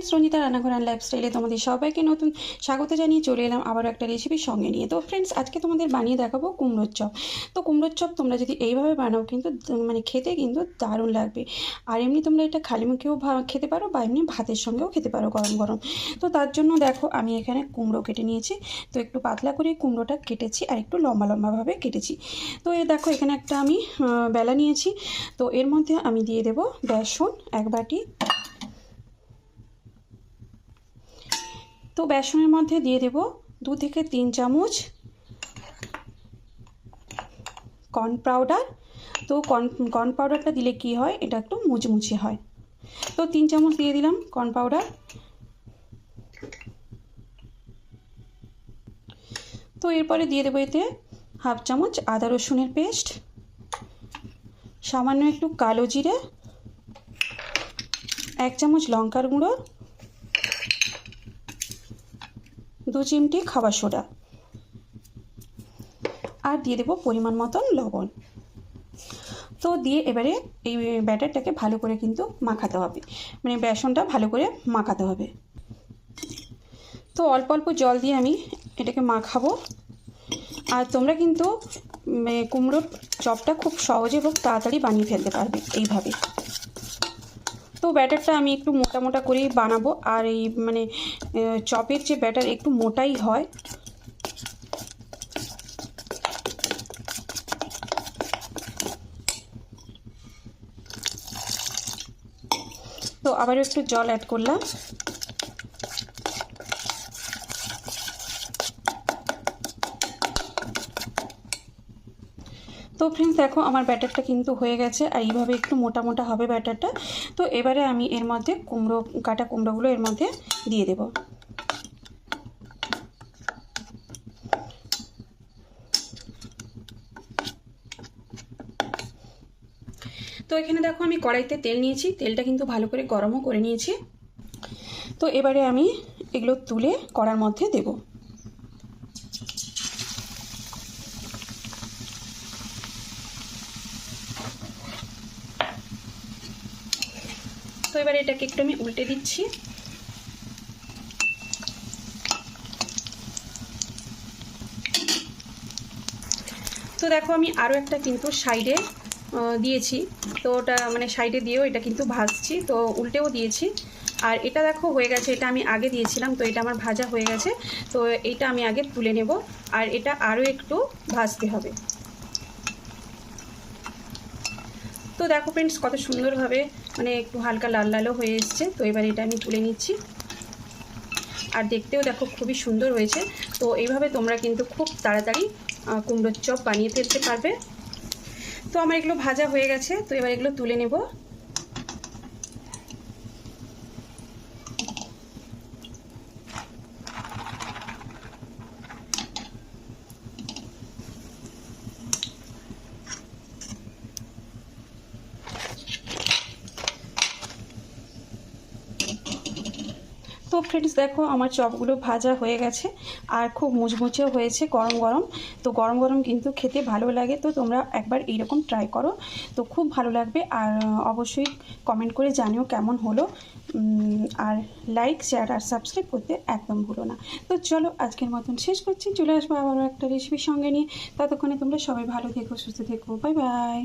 Friends Ranjita রান্নাঘর and লাইফস্টাইলে তোমাদের সবাইকে নতুন স্বাগত জানিয়ে চলে এলাম আবারও একটা রেসিপির সঙ্গে নিয়ে। তো ফ্রেন্ডস আজকে তোমাদের বানিয়ে দেখাবো কুমড়োর চপ। তো কুমড়োর চপ তোমরা যদি এইভাবে বানাও কিন্তু মানে খেতে কিন্তু দারুণ লাগবে। আর এমনি তোমরা এটা খালি মুখেও খেতে পারো বা এমনি ভাতের সঙ্গেও খেতে পারো গরম গরম। তো তার জন্য দেখো আমি এখানে কুমড়ো কেটে নিয়েছি। তো একটু পাতলা করে কুমড়োটা কেটেছি আর একটু লম্বা লম্বাভাবে কেটেছি। তো এ দেখো এখানে একটা আমি বেলা নিয়েছি। তো এর মধ্যে আমি দিয়ে দেবো বেসন এক বাটি তো বেসনের মধ্যে দিয়ে দেব দু থেকে তিন চামচ কর্ন পাউডার তো কর্ন কর্ন পাউডারটা দিলে কি হয়? এটা একটু মুচমুচে হয়। তো তিন চামচ দিয়ে দিলাম কর্ন পাউডার তো এরপরে দিয়ে দেবো এতে হাফ চামচ আদা রসুনের পেস্ট, সামান্য একটু কালো জিরে, এক চামচ লঙ্কার গুঁড়ো দু চিমটি খাবার সোডা। আর দিয়ে দেবো পরিমাণ মতন লবণ। তো দিয়ে এবারে এই ব্যাটারটাকে ভালো করে কিন্তু মাখাতে হবে। মানে বেসনটা ভালো করে মাখাতে হবে। তো অল্প অল্প জল দিয়ে আমি এটাকে মাখাবো। আর তোমরা কিন্তু কুমড়োর চপটা খুব সহজে এবং তাড়াতাড়ি বানিয়ে ফেলতে পারবে এইভাবে। তো ব্যাটারটা আমি একটু মোটা মোটা করেই বানাবো। আর এই মানে চপের যে ব্যাটার একটু মোটাই হয়। তো আবারও একটু জল অ্যাড করলাম। তো ফ্রেন্ডস দেখো আমার ব্যাটারটা কিন্তু হয়ে গেছে আর এইভাবে একটু মোটা মোটা হবে ব্যাটারটা। তো এবারে আমি এর মধ্যে কুমড়ো, কাটা কুমড়োগুলো এর মধ্যে দিয়ে দেব। তো এখানে দেখো আমি কড়াইতে তেল নিয়েছি, তেলটা কিন্তু ভালো করে গরমও করে নিয়েছি। তো এবারে আমি এগুলো তুলে কড়ার মধ্যে দেবো। তো এবার এটাকে একটু আমি উল্টে দিচ্ছি। তো দেখো আমি আরও একটা কিন্তু সাইডে দিয়েছি। তো ওটা মানে সাইডে দিয়েও এটা কিন্তু ভাজছি। তো উল্টেও দিয়েছি। আর এটা দেখো হয়ে গেছে, এটা আমি আগে দিয়েছিলাম, তো এটা আমার ভাজা হয়ে গেছে। তো এটা আমি আগে তুলে নেব। আর এটা আরও একটু ভাজতে হবে। তো দেখো ফ্রেন্ডস কত সুন্দরভাবে মানে একটু হালকা লাল লালও হয়ে এসছে। তো এবার এটা আমি তুলে নিচ্ছি। আর দেখতেও দেখো খুবই সুন্দর হয়েছে। তো এইভাবে তোমরা কিন্তু খুব তাড়াতাড়ি কুমড়োর চপ বানিয়ে ফেলতে পারবে। তো আমার এগুলো ভাজা হয়ে গেছে। তো এবার এগুলো তুলে নেব। তো ফ্রেন্ডস দেখো আমার চপগুলো ভাজা হয়ে গেছে আর খুব মুচমুচেও হয়েছে গরম গরম। তো গরম গরম কিন্তু খেতে ভালো লাগে, তো তোমরা একবার এইরকম ট্রাই করো। তো খুব ভালো লাগবে আর অবশ্যই কমেন্ট করে জানিও কেমন হলো। আর লাইক শেয়ার আর সাবস্ক্রাইব করতে একদম ভুলো না। তো চলো আজকের মতন শেষ করছি, চলে আসব আবারও একটা রেসিপির সঙ্গে নিয়ে। ততক্ষণে তোমরা সবাই ভালো থেকো, সুস্থ থেকো বাই বাই